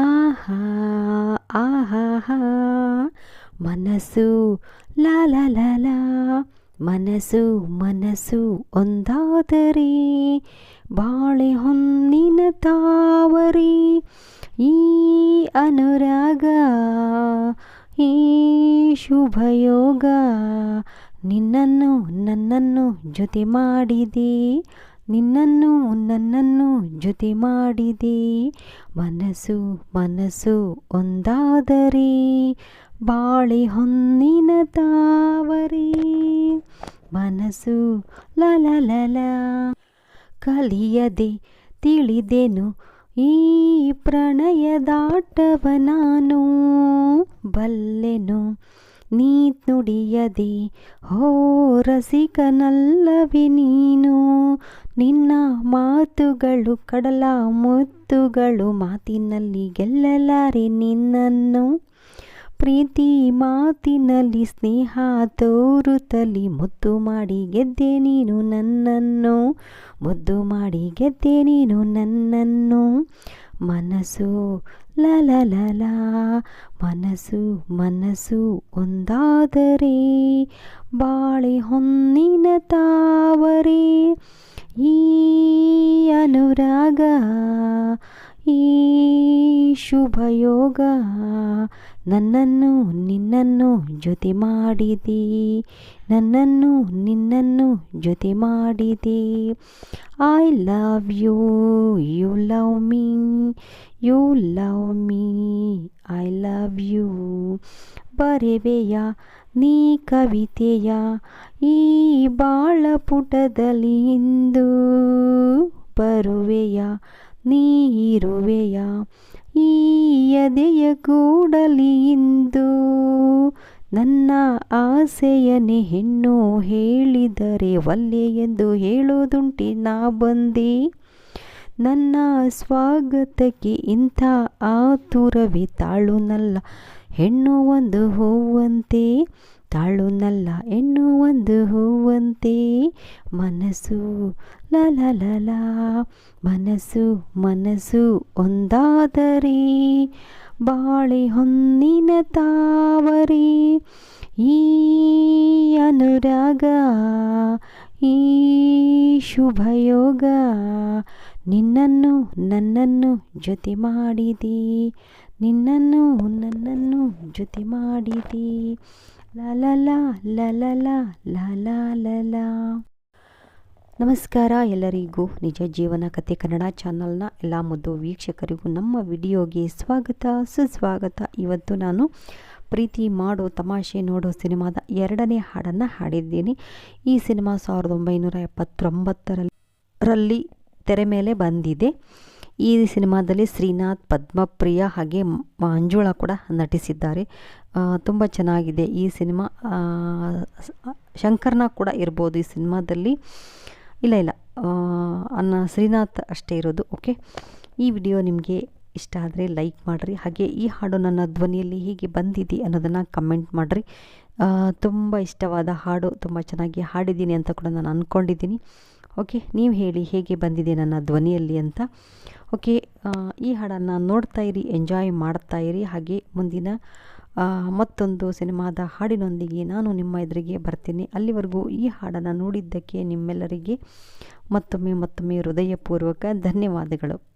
ಆಹಾ ಆಹಾ ಮನಸ್ಸು ಲಾ ಲಾ ಲಾ ಲಾ ಮನಸ್ಸು ಮನಸ್ಸು ಒಂದಾದರೆ ಬಾಳೆ ಹೊನ್ನಿನ ತಾವರಿ ಈ ಅನುರಾಗ ಈ ಶುಭಯೋಗ ನಿನ್ನನ್ನು ನನ್ನನ್ನು ಜೊತೆ ಮಾಡಿದೆ. ನಿನ್ನನ್ನು ನನ್ನನ್ನು ಜೊತೆ ಮಾಡಿದೆ. ಮನಸ್ಸು ಮನಸ್ಸು ಒಂದಾದರೆ ಬಾಳೆ ಹೊನ್ನಿನ ತಾವರಿ ಮನಸ್ಸು ಲಲಲಲ ಕಲಿಯದೆ ತಿಳಿದೆನು ಈ ಪ್ರಣಯದಾಟವ ನಾನು. ಬಲ್ಲೆನು ನೀ ನುಡಿಯದೆ ಹೋ ರಸಿಕನಲ್ಲವಿ ನೀನು? ನಿನ್ನ ಮಾತುಗಳು, ಕಡಲ ಮುತ್ತುಗಳು, ಮಾತಿನಲ್ಲಿ ಗೆಲ್ಲಲಾರೆ ನಿನ್ನನ್ನು? ಪ್ರೀತಿ ಮಾತಿನಲ್ಲಿ ಸ್ನೇಹ ತೋರುತ್ತಲಿ, ಮುದ್ದು ಮಾಡಿ ಗೆದ್ದೆ ನೀನು ನನ್ನನ್ನು? ಮುದ್ದು ಮಾಡಿ ಗೆದ್ದೆ ನೀನು ನನ್ನನ್ನು? ಮನಸ್ಸು ಲಲ ಲಲ ಮನಸ್ಸು ಮನಸ್ಸು ಒಂದಾದರೆ ಬಾಳೆ ಹೊನ್ನಿನ ತಾವರೆ. ಈ ಅನುರಾಗ ಈ ಶುಭಯೋಗ. ನನ್ನನ್ನು ನಿನ್ನನ್ನು ಜೊತೆ ಮಾಡಿದೆ. ನನ್ನನ್ನು ನಿನ್ನನ್ನು ಜೊತೆ ಮಾಡಿದೆ. I love you you love me you love me I love you ಬರೆವೆಯ ನೀ ಕವಿತೆಯ ಈ ಬಾಳ ಪುಟದಲ್ಲಿ ಇಂದು ಬರುವೆಯ ನೀ ಇರುವೆಯ. ಈ ಎದೆಯ ಕೂಡಲಿ ಇಂದು ನನ್ನ ಆಸೆಯನೆ ಹೆಣ್ಣು ಹೇಳಿದರೆ ಒಲ್ಲೆ ಎಂದು ಹೇಳೋದುಂಟಿ ನಾ ಬಂದೆ. ನನ್ನ ಸ್ವಾಗತಕ್ಕೆ ಇಂಥ ಆತುರವೇ ತಾಳುನಲ್ಲ ಹೆಣ್ಣು ಒಂದು ಹೂವಂತೆ ತಾಳುನಲ್ಲ ಹೆಣ್ಣು ಒಂದು ಹೂವಂತೆ. ಮನಸ್ಸು ಲಲಲಲ ಲಲ ಮನಸ್ಸು ಮನಸ್ಸು ಒಂದಾದರೆ. ಬಾಳೆ ಹೊನ್ನಿನ ತಾವರಿ, ಈ ಅನುರಾಗ, ಈ ಶುಭಯೋಗ. ನಿನ್ನನ್ನು ನನ್ನನ್ನು ಜೊತೆ ಮಾಡಿದೆ, ನಿನ್ನನ್ನು ನನ್ನನ್ನು ಜೊತೆ ಮಾಡಿದೆ. ಲಲ ಲಲ ಲ ನಮಸ್ಕಾರ ಎಲ್ಲರಿಗೂ. ನಿಜ ಜೀವನ ಕತೆ ಕನ್ನಡ ಚಾನಲ್ನ ಎಲ್ಲ ಮುದ್ದು ವೀಕ್ಷಕರಿಗೂ ನಮ್ಮ ವಿಡಿಯೋಗೆ ಸ್ವಾಗತ, ಸುಸ್ವಾಗತ. ಇವತ್ತು ನಾನು ಪ್ರೀತಿ ಮಾಡೋ ತಮಾಷೆ ನೋಡೋ ಸಿನಿಮಾದ ಎರಡನೇ ಹಾಡನ್ನು ಹಾಡಿದ್ದೀನಿ. ಈ ಸಿನಿಮಾ ಸಾವಿರದ ಒಂಬೈನೂರ ಎಪ್ಪತ್ತೊಂಬತ್ತರಲ್ಲಿ ರಲ್ಲಿ ತೆರೆ ಮೇಲೆ ಬಂದಿದೆ. ಈ ಸಿನಿಮಾದಲ್ಲಿ ಶ್ರೀನಾಥ್, ಪದ್ಮಪ್ರಿಯ ಹಾಗೆ ಮಂಜುಳಾ ಕೂಡ ನಟಿಸಿದ್ದಾರೆ. ತುಂಬ ಚೆನ್ನಾಗಿದೆ. ಈ ಸಿನಿಮಾ ಶಂಕರ್ನ ಕೂಡ ಇರ್ಬೋದು ಈ ಸಿನಿಮಾದಲ್ಲಿ. ಇಲ್ಲ ಇಲ್ಲ. ಅನ್ನ ಶ್ರೀನಾಥ್ ಅಷ್ಟೇ ಇರೋದು, ಓಕೆ? ಈ ವಿಡಿಯೋ ನಿಮಗೆ ಇಷ್ಟ ಆದರೆ ಲೈಕ್ ಮಾಡಿರಿ. ಹಾಗೆ ಈ ಹಾಡು ನನ್ನ ಧ್ವನಿಯಲ್ಲಿ ಹೀಗೆ ಬಂದಿದೆ ಅನ್ನೋದನ್ನು ಕಮೆಂಟ್ ಮಾಡಿರಿ. ತುಂಬ ಇಷ್ಟವಾದ ಹಾಡು, ತುಂಬ ಚೆನ್ನಾಗಿ ಹಾಡಿದ್ದೀನಿ ಅಂತ ಕೂಡ ನಾನು ಅಂದ್ಕೊಂಡಿದ್ದೀನಿ ಓಕೆ? ನೀವು ಹೇಳಿ ಹೇಗೆ ಬಂದಿದೆ ನನ್ನ ಧ್ವನಿಯಲ್ಲಿ ಅಂತ, ಓಕೆ? ಈ ಹಾಡನ್ನು ನೋಡ್ತಾ ಇರಿ, ಎಂಜಾಯ್ ಮಾಡ್ತಾ ಇರಿ. ಹಾಗೆ ಮುಂದಿನ ಮತ್ತೊಂದು ಸಿನಿಮಾದ ಹಾಡಿನೊಂದಿಗೆ ನಾನು ನಿಮ್ಮ ಎದುರಿಗೆ ಬರ್ತೀನಿ. ಅಲ್ಲಿವರೆಗೂ ಈ ಹಾಡನ್ನು ನೋಡಿದ್ದಕ್ಕೆ ನಿಮ್ಮೆಲ್ಲರಿಗೆ ಮತ್ತೊಮ್ಮೆ ಮತ್ತೊಮ್ಮೆ ಹೃದಯಪೂರ್ವಕ ಧನ್ಯವಾದಗಳು.